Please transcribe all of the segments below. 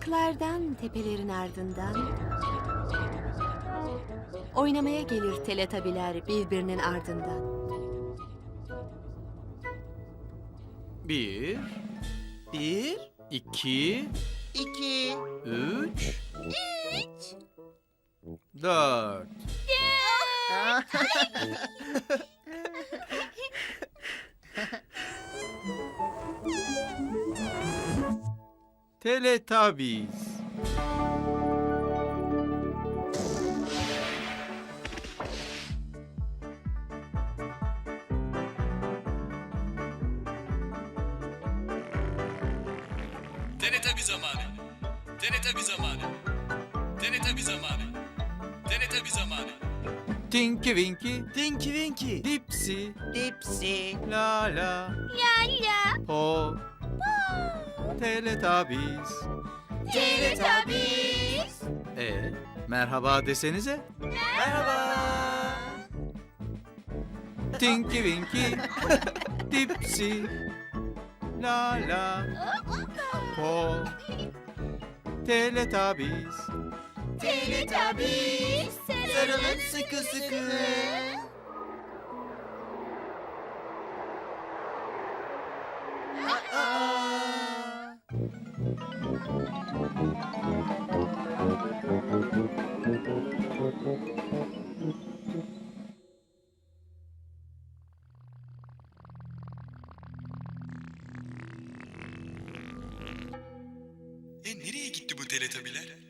Uzaklardan tepelerin ardından Oynamaya gelir teletabiler birbirinin ardından. Bir, Bir, iki, iki, üç, dört. Teletubbies. Denetabi zamanı. Denetabi zamanı. Denetabi zamanı. Denetabi zamanı. Tinky Winky, Dinky Winky, Dipsy, Dipsy, La La, La La, Po, Teletubbies. Teletubbies. E, merhaba desenize. Merhaba. Tinky Winky, Dipsy, La La, Po, Teletubbies. Teletubbies. Sarılın sıkı sıkı. bu Teletubby'ler?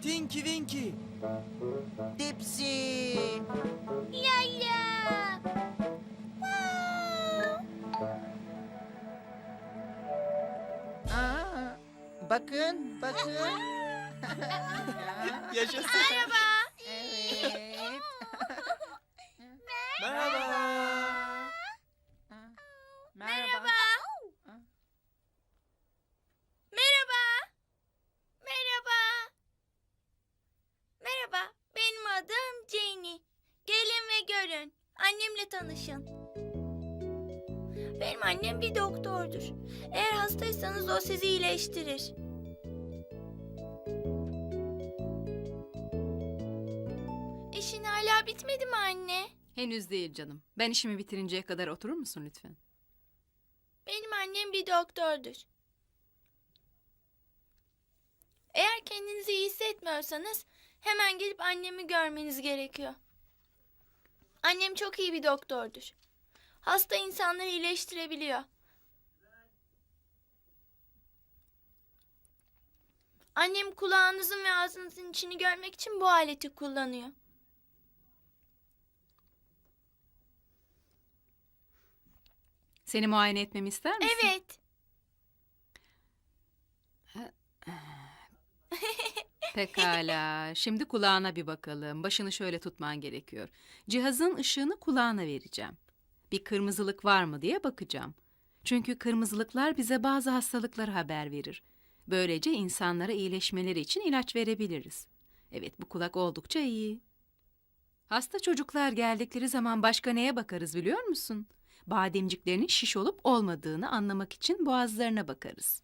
Tinky Winky, Dipsy. Ya ya. Aa, bakın, bakın. Yaşasın. Merhaba. Evet. Merhaba. Merhaba. Merhaba. Merhaba. Merhaba. Benim adım Jenny. Gelin ve görün. Annemle tanışın. Benim annem bir doktordur. Eğer hastaysanız o sizi iyileştirir. İşin hala bitmedi mi anne? Henüz değil canım. Ben işimi bitirinceye kadar oturur musun lütfen? Benim annem bir doktordur. Eğer kendinizi iyi hissetmiyorsanız hemen gelip annemi görmeniz gerekiyor. Annem çok iyi bir doktordur. Hasta insanları iyileştirebiliyor. Annem kulağınızın ve ağzınızın içini görmek için bu aleti kullanıyor. Seni muayene etmemi ister misin? Evet. Pekala. Şimdi kulağına bir bakalım. Başını şöyle tutman gerekiyor. Cihazın ışığını kulağına vereceğim. Bir kırmızılık var mı diye bakacağım. Çünkü kırmızılıklar bize bazı hastalıkları haber verir. Böylece insanlara iyileşmeleri için ilaç verebiliriz. Evet, bu kulak oldukça iyi. Hasta çocuklar geldikleri zaman başka neye bakarız biliyor musun? Bademciklerinin şiş olup olmadığını anlamak için boğazlarına bakarız.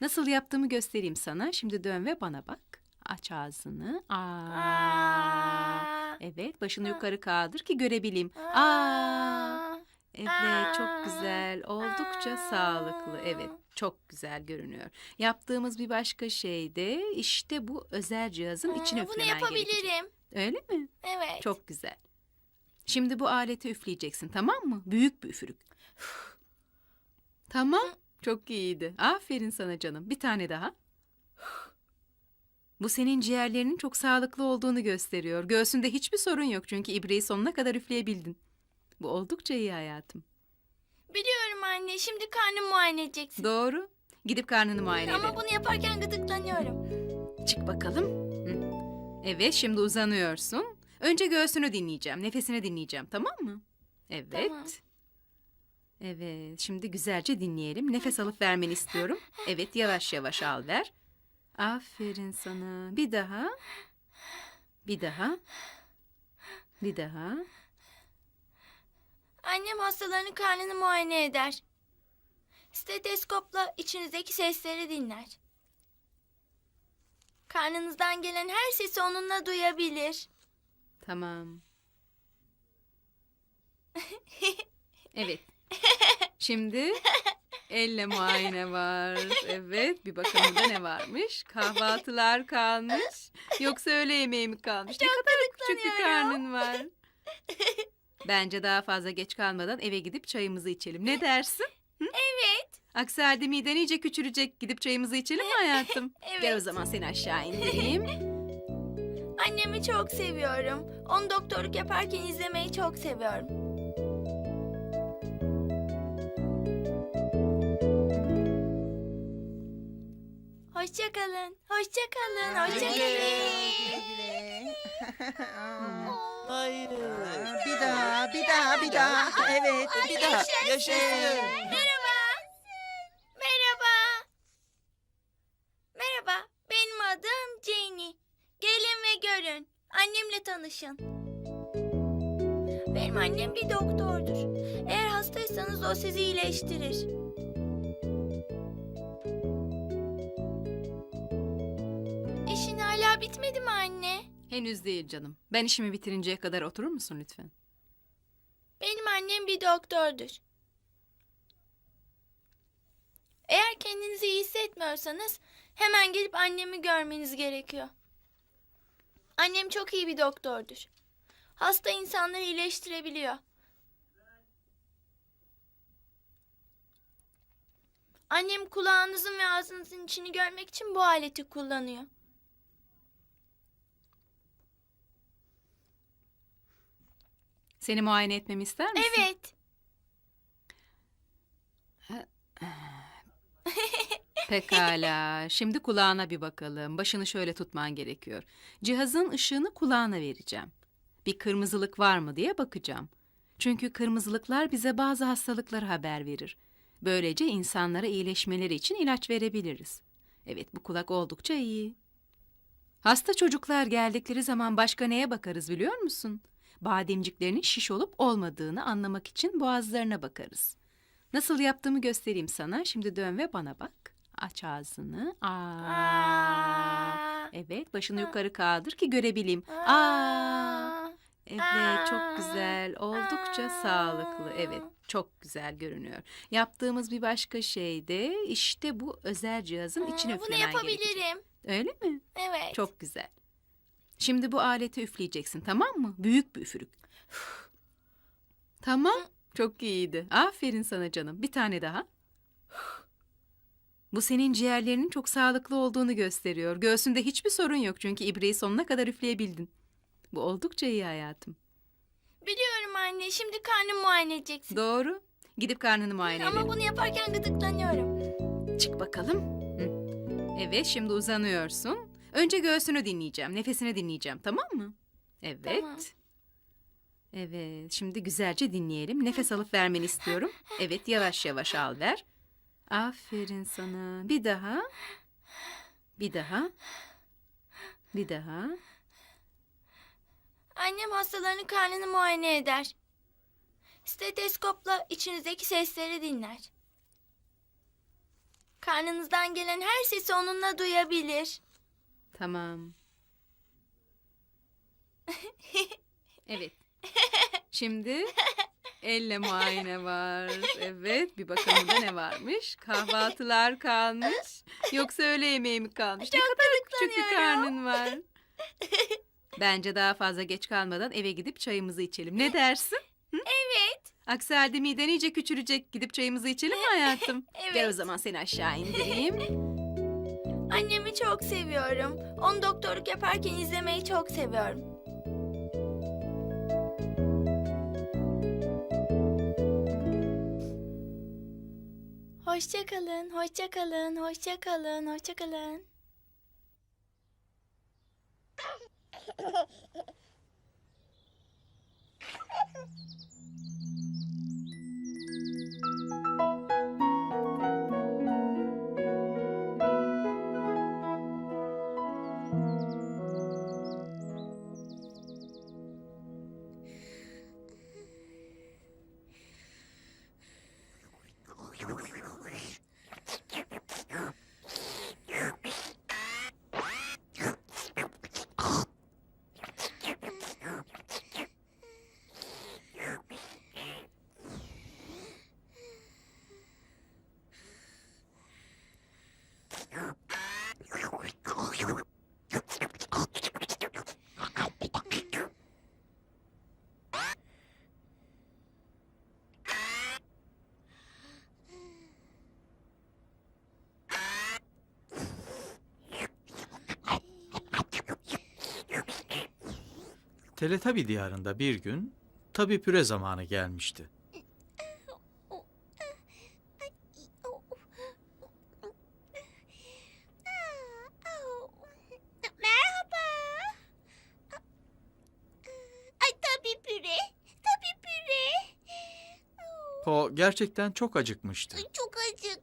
Nasıl yaptığımı göstereyim sana. Şimdi dön ve bana bak. Aç ağzını. Aa. Aa. Evet, başını yukarı kaldır ki görebileyim. Aa. Aa. Evet, çok güzel. Oldukça sağlıklı. Evet, çok güzel görünüyor. Yaptığımız bir başka şey de işte bu özel cihazın içine Aa, Bunu üflemen gerekecek. yapabilirim. Öyle mi? Evet. Çok güzel. Şimdi bu aleti üfleyeceksin tamam mı? Büyük bir üfürük. tamam. Çok iyiydi. Aferin sana canım. Bir tane daha. Bu senin ciğerlerinin çok sağlıklı olduğunu gösteriyor. Göğsünde hiçbir sorun yok çünkü ibreyi sonuna kadar üfleyebildin. Bu oldukça iyi hayatım. Biliyorum anne. Şimdi karnımı muayene edeceksin. Doğru. Gidip karnını muayene Ama edelim. bunu yaparken gıdıklanıyorum. Çık bakalım. Hı. Evet, şimdi uzanıyorsun. Önce göğsünü dinleyeceğim, nefesini dinleyeceğim, tamam mı? Evet. Tamam. Evet, şimdi güzelce dinleyelim. Nefes alıp vermeni istiyorum. Evet, yavaş yavaş al ver. Aferin sana. Bir daha. Bir daha. Bir daha. Annem hastalarının karnını muayene eder. Steteskopla içinizdeki sesleri dinler. Karnınızdan gelen her sesi onunla duyabilir. Tamam. Evet. Şimdi elle muayene var. Evet. Bir bakalım burada ne varmış. Kahvaltılar kalmış. Yoksa öğle yemeği mi kalmış? ne kadar küçük bir karnın var. Bence daha fazla geç kalmadan eve gidip çayımızı içelim. Ne dersin? Evet. Aksi halde miden iyice küçülecek. Gidip çayımızı içelim mi hayatım? Evet. Gel o zaman seni aşağı indireyim. Annemi çok seviyorum. Onu doktorluk yaparken izlemeyi çok seviyorum. Hoşça kalın. Hoşça kalın. Hoşça kalın. Hayır. Bir daha, bir daha, bir daha. Evet, bir daha. Yaşasın. Merhaba. Merhaba. Merhaba. Benim adım Jenny. Gelin ve görün. Annemle tanışın. Benim annem bir doktordur. Eğer hastaysanız o sizi iyileştirir. Bitmedi mi anne? Henüz değil canım. Ben işimi bitirinceye kadar oturur musun lütfen? Benim annem bir doktordur. Eğer kendinizi iyi hissetmiyorsanız hemen gelip annemi görmeniz gerekiyor. Annem çok iyi bir doktordur. Hasta insanları iyileştirebiliyor. Annem kulağınızın ve ağzınızın içini görmek için bu aleti kullanıyor. Seni muayene etmemi ister misin? Evet. Pekala. Şimdi kulağına bir bakalım. Başını şöyle tutman gerekiyor. Cihazın ışığını kulağına vereceğim. Bir kırmızılık var mı diye bakacağım. Çünkü kırmızılıklar bize bazı hastalıkları haber verir. Böylece insanlara iyileşmeleri için ilaç verebiliriz. Evet, bu kulak oldukça iyi. Hasta çocuklar geldikleri zaman başka neye bakarız biliyor musun? Bademciklerinin şiş olup olmadığını anlamak için boğazlarına bakarız. Nasıl yaptığımı göstereyim sana. Şimdi dön ve bana bak. Aç ağzını. Aa. Aa. Evet, başını yukarı kaldır ki görebileyim. Aa. Aa. Evet, çok Aa. güzel. Oldukça Aa. sağlıklı. Evet, çok güzel görünüyor. Yaptığımız bir başka şey de işte bu özel cihazın içine Aa, Bunu üflemen gerekecek. yapabilirim. Öyle mi? Evet. Çok güzel. Şimdi bu aleti üfleyeceksin tamam mı? Büyük bir üfürük. Tamam. Çok iyiydi. Aferin sana canım. Bir tane daha. Bu senin ciğerlerinin çok sağlıklı olduğunu gösteriyor. Göğsünde hiçbir sorun yok çünkü ibreyi sonuna kadar üfleyebildin. Bu oldukça iyi hayatım. Biliyorum anne. Şimdi karnımı muayene edeceksin. Doğru. Gidip karnını muayene Ama edelim. bunu yaparken gıdıklanıyorum. Çık bakalım. Hı. Evet, şimdi uzanıyorsun. Önce göğsünü dinleyeceğim, nefesini dinleyeceğim, tamam mı? Evet. Tamam. Evet, şimdi güzelce dinleyelim. Nefes alıp vermeni istiyorum. Evet, yavaş yavaş al ver. Aferin sana. Bir daha. Bir daha. Bir daha. Annem hastalarının karnını muayene eder. Steteskopla içinizdeki sesleri dinler. Karnınızdan gelen her sesi onunla duyabilir. Tamam. Evet. Şimdi elle muayene var. Evet, bir bakalım da ne varmış. Kahvaltılar kalmış. Yoksa öğle yemeği mi kalmış? ne kadar küçük bir karnın var. Bence daha fazla geç kalmadan eve gidip çayımızı içelim. Ne dersin? Evet. Aksi halde miden iyice küçülecek. Gidip çayımızı içelim mi hayatım? Evet. Gel o zaman seni aşağı indireyim. Annemi çok seviyorum. Onu doktorluk yaparken izlemeyi çok seviyorum. Hoşça kalın, hoşça kalın, hoşça kalın, hoşça kalın. Teletabi diyarında bir gün tabi püre zamanı gelmişti. Merhaba. Ay tabii püre, tabii püre. Po gerçekten çok acıkmıştı. Çok acıktım.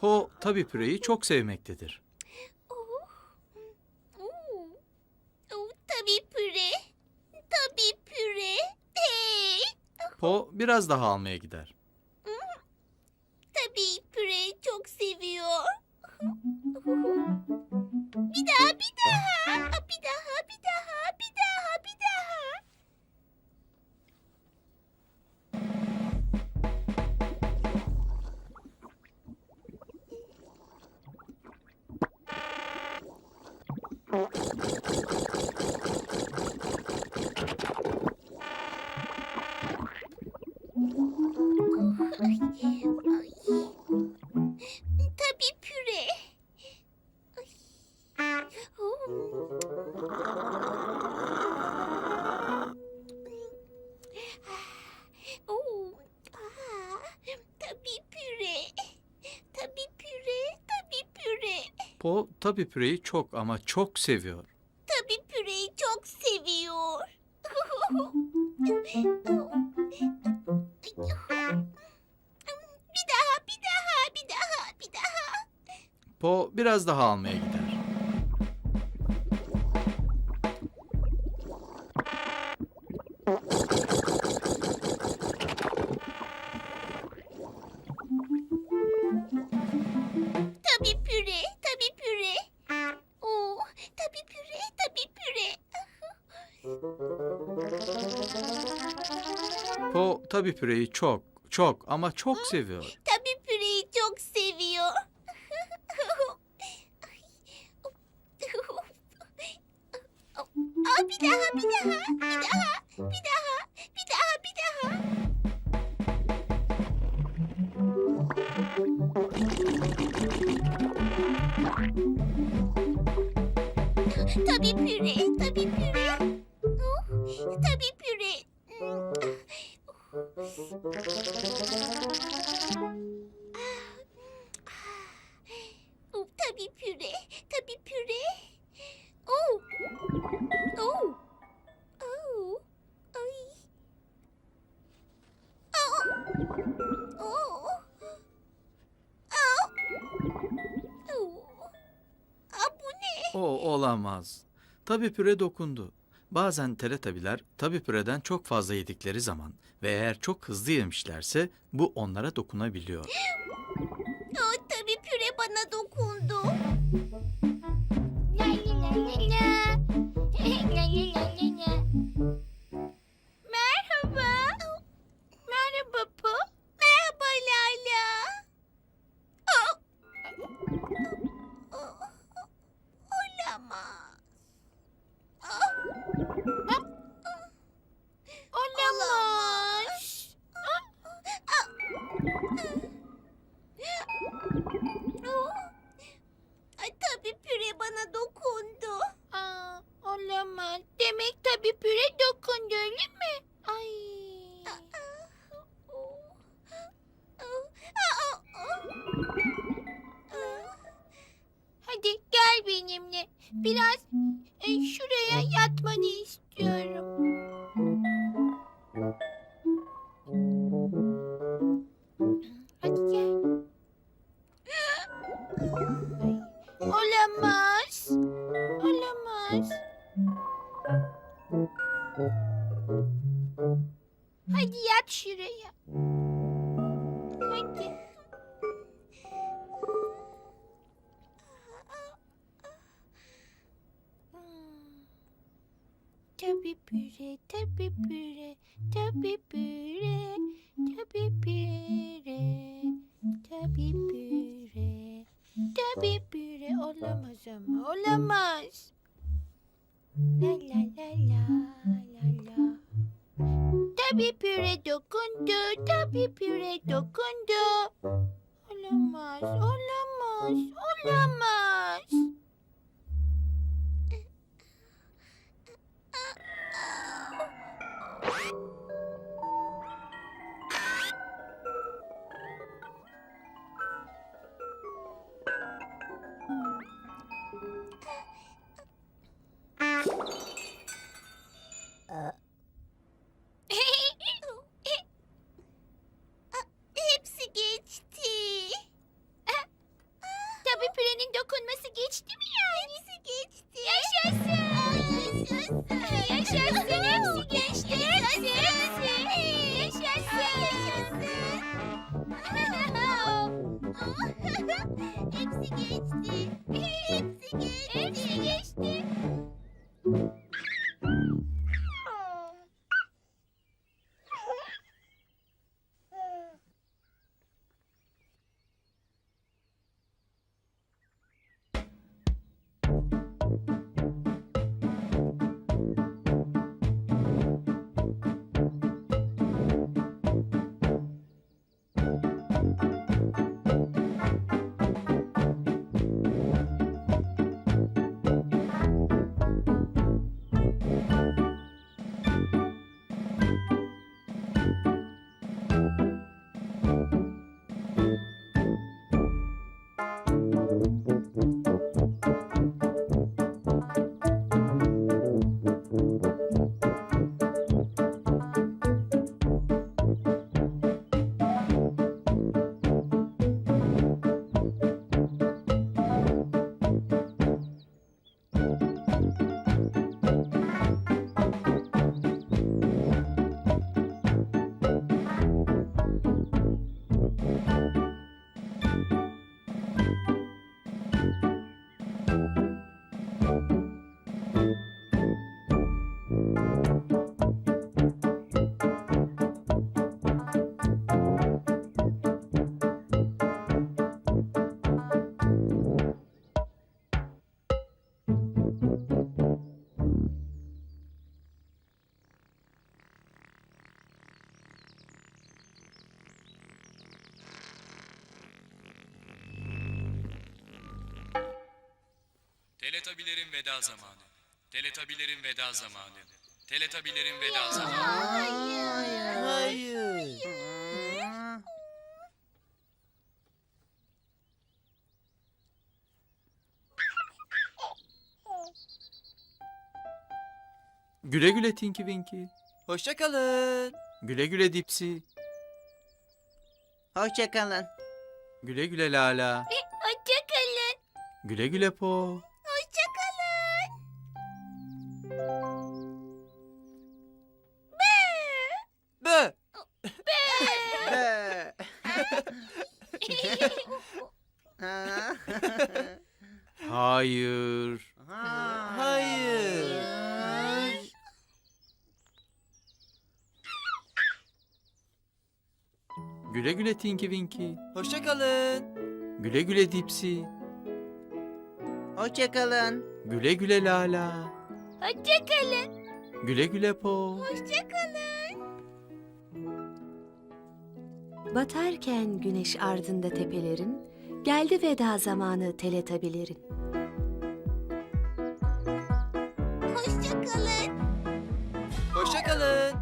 Po tabi püreyi çok sevmektedir. Oh. oh püre. Tabii püre. Hey. Po biraz daha almaya gider. Tabii püreyi çok ama çok seviyor. Tabii püreyi çok seviyor. bir daha, bir daha, bir daha, bir daha. Po biraz daha almaya gider. Tabii püreyi çok, çok ama çok seviyor. Tabi püre dokundu. Bazen teletabiler tabi püreden çok fazla yedikleri zaman ve eğer çok hızlı yemişlerse bu onlara dokunabiliyor. Tabi püre dokundu, tabi püre dokundu. Olamaz, olamaz, olamaz. Uh... against the Teletabilerin veda zamanı. Teletabilerin veda zamanı. Teletabilerin veda zamanı. Hayır. Güle güle Tinky Winky. Hoşça kalın. Güle güle Dipsy. Hoşçakalın. Güle güle Lala. Hoşçakalın. Güle güle Po. Tinky Winky. Hoşça kalın. Güle güle Dipsy. Hoşçakalın. Güle güle Lala. Hoşçakalın. Güle güle Po. Batarken güneş ardında tepelerin, geldi veda zamanı teletabilerin. Hoşçakalın. Hoşça kalın.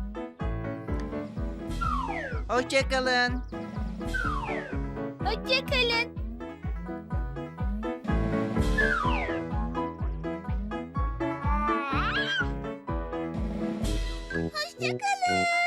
Hoşçakalın. Hoşçakalın. Hoşçakalın.